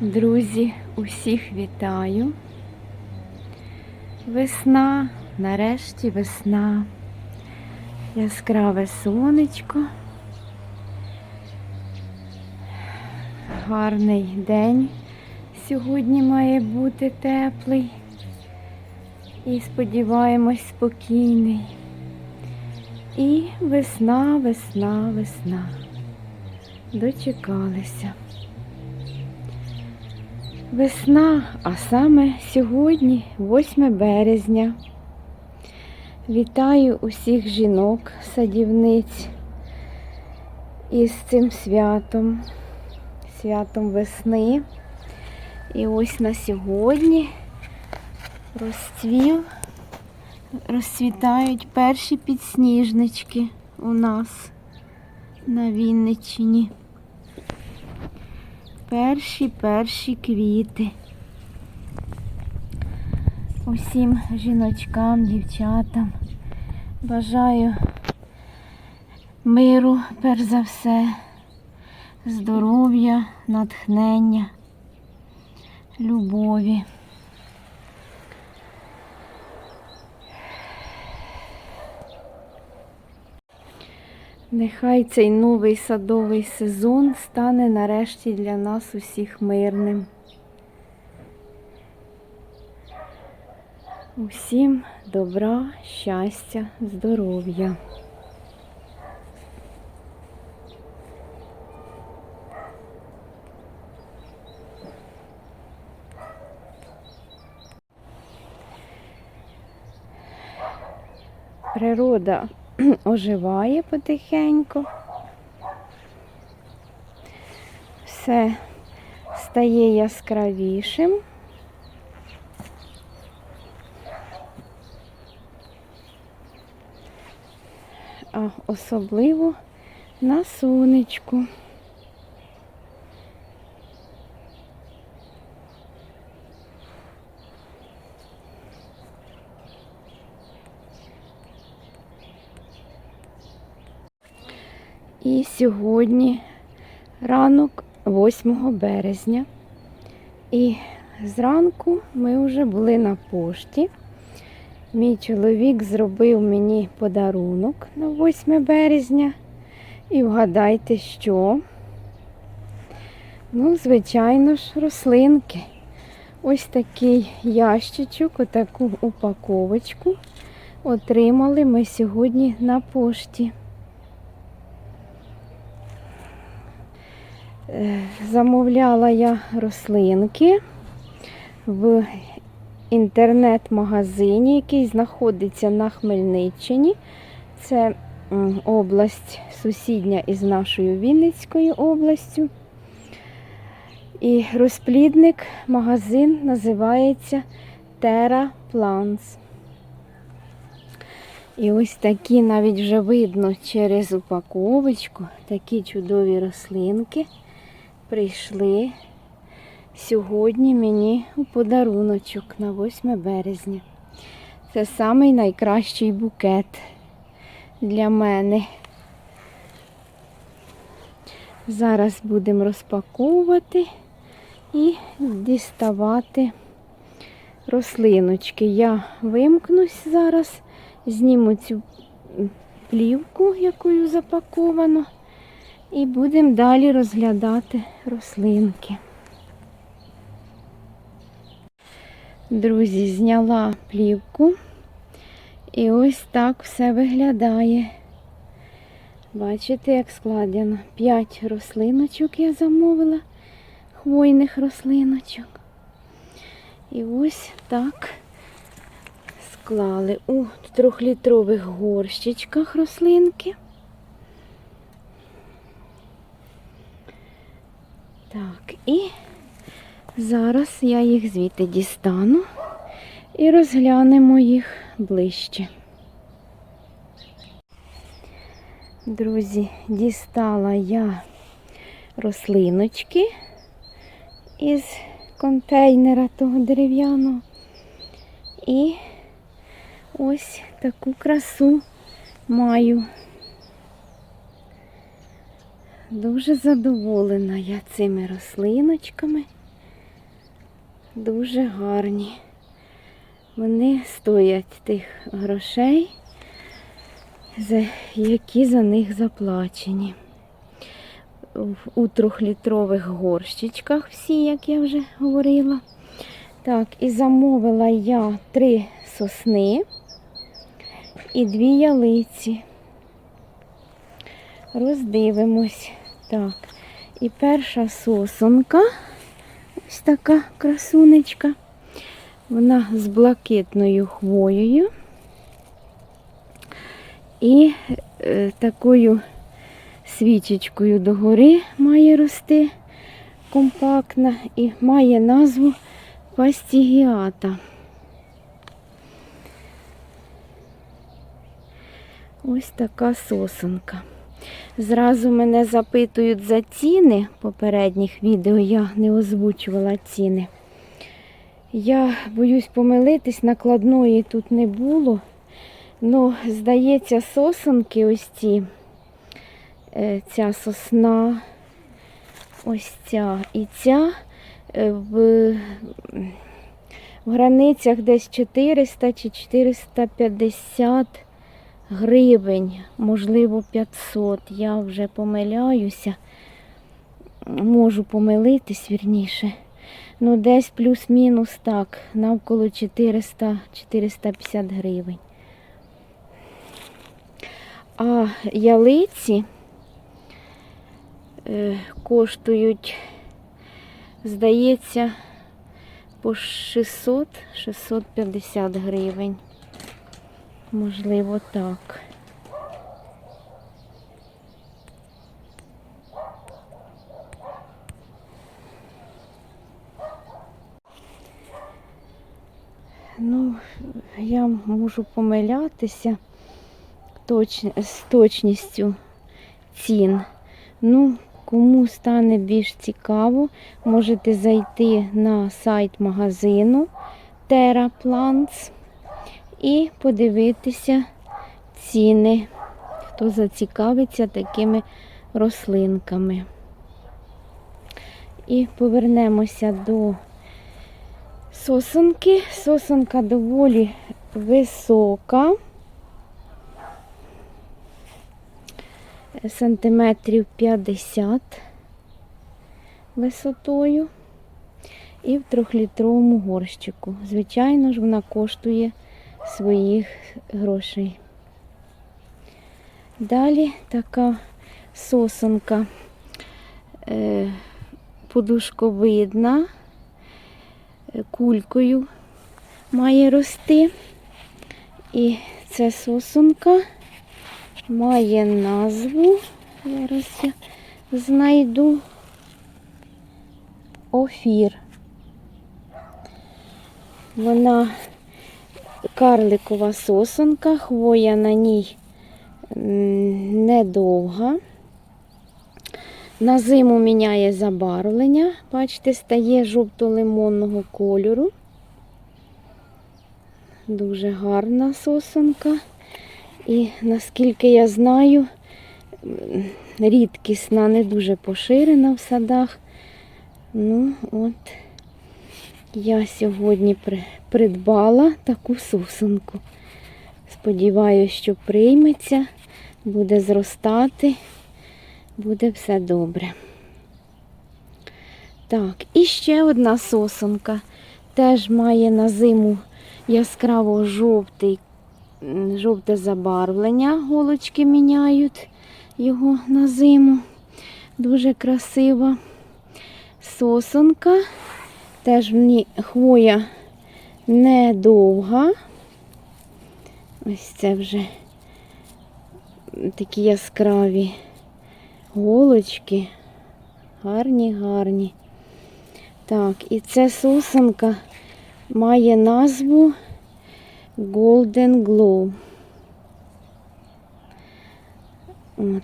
Друзі, усіх вітаю. Весна, нарешті весна. Яскраве сонечко. Гарний день сьогодні має бути теплий. І сподіваємось спокійний. І весна, весна, весна. Дочекалися. Весна, а саме сьогодні, 8 березня. Вітаю усіх жінок, садівниць із цим святом, святом весни. І ось на сьогодні розцвів, розцвітають перші підсніжнички у нас на Вінниччині перші перші квіти. Усім жіночкам, дівчатам бажаю миру, перш за все, здоров'я, натхнення, любові. Нехай цей новий садовий сезон стане нарешті для нас усіх мирним. Усім добра, щастя, здоров'я. Природа оживає потихеньку. Все стає яскравішим. А особливо на сонечку. І сьогодні ранок 8 березня. І зранку ми вже були на пошті. Мій чоловік зробив мені подарунок на 8 березня. І вгадайте, що? Ну, звичайно ж, рослинки. Ось такий ящичок, отаку упаковочку отримали ми сьогодні на пошті. Замовляла я рослинки в інтернет-магазині, який знаходиться на Хмельниччині. Це область сусідня із нашою Вінницькою областю. І розплідник магазин називається Terra Plants. І ось такі навіть вже видно через упаковочку, такі чудові рослинки прийшли сьогодні мені у подаруночок на 8 березня. Це самий найкращий букет для мене. Зараз будемо розпаковувати і діставати рослиночки. Я вимкнусь зараз, зніму цю плівку, якою запаковано. І будемо далі розглядати рослинки. Друзі, зняла плівку. І ось так все виглядає. Бачите, як складено. П'ять рослиночок я замовила, хвойних рослиночок. І ось так склали у трьохлітрових горщичках рослинки. Так, і зараз я їх звідти дістану і розглянемо їх ближче. Друзі, дістала я рослиночки із контейнера того дерев'яного. І ось таку красу маю. Дуже задоволена я цими рослиночками. Дуже гарні. Вони стоять тих грошей, які за них заплачені. У трьохлітрових горщичках всі, як я вже говорила. Так, і замовила я три сосни і дві ялиці. Роздивимось. Так. І перша сосонка, ось така красунечка. Вона з блакитною хвоєю і е, такою свічечкою догори має рости компактна і має назву пастігіата. Ось така сосонка. Зразу мене запитують за ціни попередніх відео, я не озвучувала ціни. Я боюсь помилитись, накладної тут не було. Ну, здається, сосонки ось ці, е, ця сосна, ось ця і ця е, в, в границях десь 400 чи 450 гривень, можливо, 500. Я вже помиляюся. Можу помилитись вірніше. Ну, десь плюс-мінус так, навколо 400-450 гривень. А ялиці е, коштують, здається, по 600-650 гривень. Можливо, так. Ну, я можу помилятися точ... з точністю цін. Ну, кому стане більш цікаво, можете зайти на сайт магазину Terra Plants і подивитися ціни, хто зацікавиться такими рослинками. І повернемося до сосенки. Сосенка доволі висока. Сантиметрів 50 висотою. І в трьохлітровому горщику. Звичайно ж, вона коштує своїх грошей. Далі така сосенка е, подушковидна, е, кулькою має рости. І ця сосенка має назву, зараз я знайду офір. Вона карликова сосонка, хвоя на ній недовга. На зиму міняє забарвлення, бачите, стає жовто-лимонного кольору. Дуже гарна сосонка. І наскільки я знаю, рідкісна, не дуже поширена в садах. Ну, от я сьогодні придбала таку сосенку. Сподіваюся, що прийметься, буде зростати, буде все добре. Так, і ще одна сосенка. Теж має на зиму яскраво жовте забарвлення. Голочки міняють його на зиму. Дуже красива сосенка. Теж ній хвоя недовга. Ось це вже такі яскраві голочки. Гарні, гарні. Так, і ця сосенка має назву Golden Glow. От.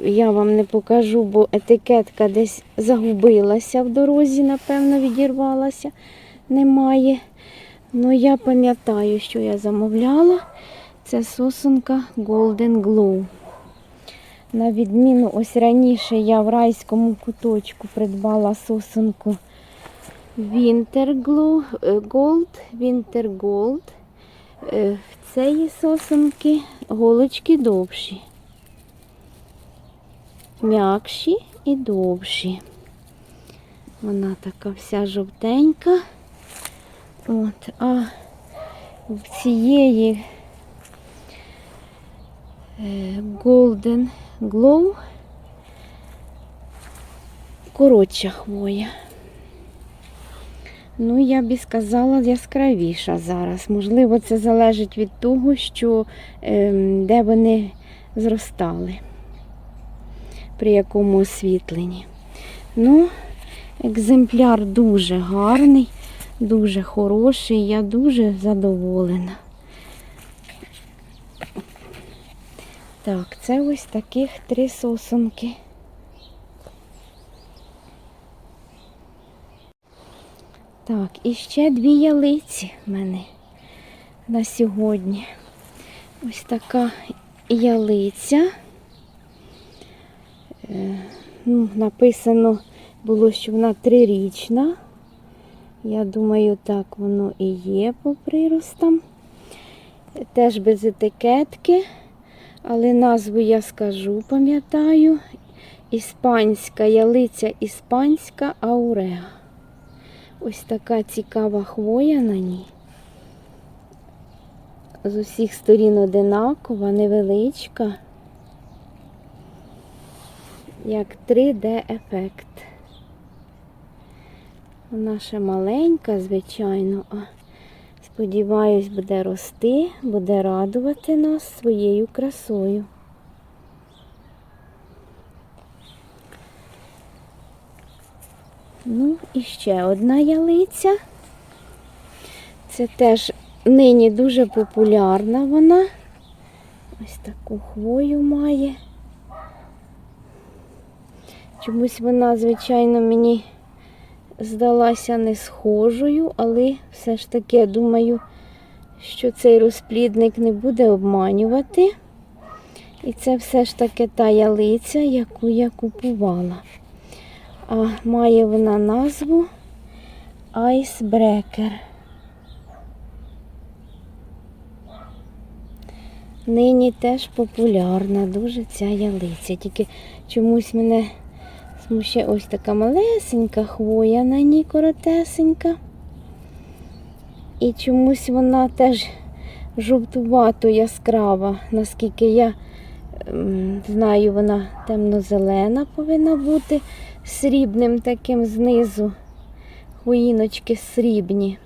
Я вам не покажу, бо етикетка десь загубилася в дорозі, напевно, відірвалася. Немає. Ну, я пам'ятаю, що я замовляла. Це сосенка Golden Glow. На відміну, ось раніше я в райському куточку придбала сосенку Winter Glow, е, Gold, Winter Gold. Е, В цієї сосенки голочки довші. М'якші і довші. Вона така вся жовтенька. От, а в цієї е, Golden Glow коротша хвоя. Ну, я би сказала, яскравіша зараз. Можливо, це залежить від того, що ем, де вони зростали, при якому освітленні. Ну, екземпляр дуже гарний, дуже хороший, я дуже задоволена. Так, це ось таких три сосонки. Так, і ще дві ялиці в мене на сьогодні. Ось така ялиця. Ну, написано було, що вона трирічна. Я думаю, так воно і є по приростам. Теж без етикетки, але назву я скажу, пам'ятаю. Іспанська ялиця, іспанська ауреа. Ось така цікава хвоя на ній. З усіх сторін одинакова, невеличка, як 3D-ефект. Вона ще маленька, звичайно, а сподіваюсь, буде рости, буде радувати нас своєю красою. Ну, і ще одна ялиця. Це теж нині дуже популярна вона. Ось таку хвою має. Чомусь вона, звичайно, мені здалася не схожою, але все ж таки я думаю, що цей розплідник не буде обманювати. І це все ж таки та ялиця, яку я купувала. А має вона назву Айсбрекер. Нині теж популярна дуже ця ялиця. Тільки чомусь мене смущає ось така малесенька хвоя на ній коротесенька. І чомусь вона теж жовтувато яскрава, наскільки я ем, знаю, вона темно-зелена повинна бути срібним таким знизу. Хвоїночки срібні.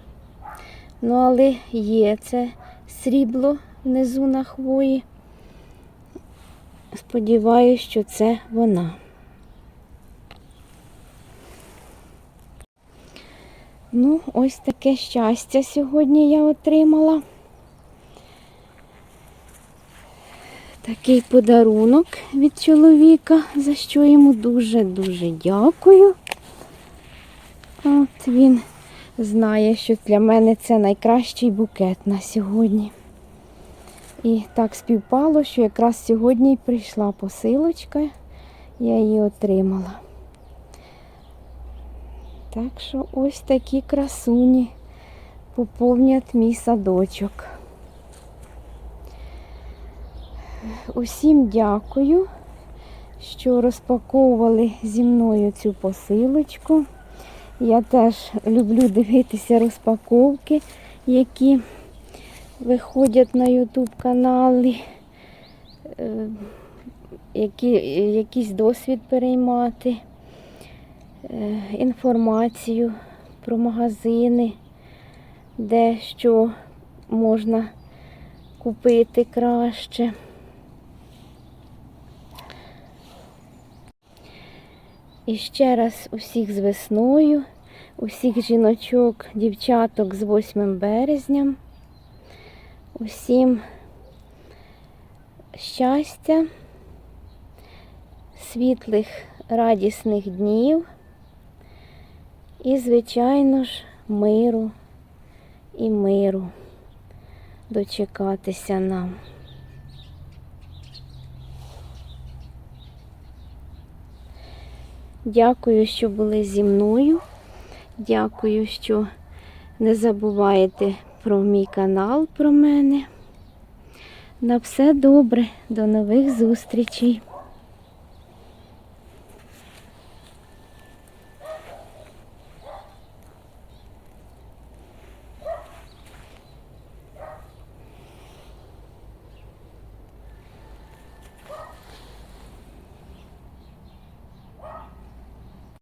Ну, але є це срібло внизу на хвої. Сподіваюсь, що це вона. Ну, ось таке щастя сьогодні я отримала. Такий подарунок від чоловіка, за що йому дуже-дуже дякую. От він знає, що для мене це найкращий букет на сьогодні. І так співпало, що якраз сьогодні прийшла посилочка, я її отримала. Так що ось такі красуні поповнять мій садочок. Усім дякую, що розпаковували зі мною цю посилочку. Я теж люблю дивитися розпаковки, які виходять на YouTube каналі, е, які, якийсь досвід переймати, інформацію про магазини, де що можна купити краще. І ще раз усіх з весною, усіх жіночок, дівчаток з 8 березням, усім щастя, світлих, радісних днів і, звичайно ж, миру і миру дочекатися нам. Дякую, що були зі мною. Дякую, що не забуваєте про мій канал, про мене. На все добре. До нових зустрічей.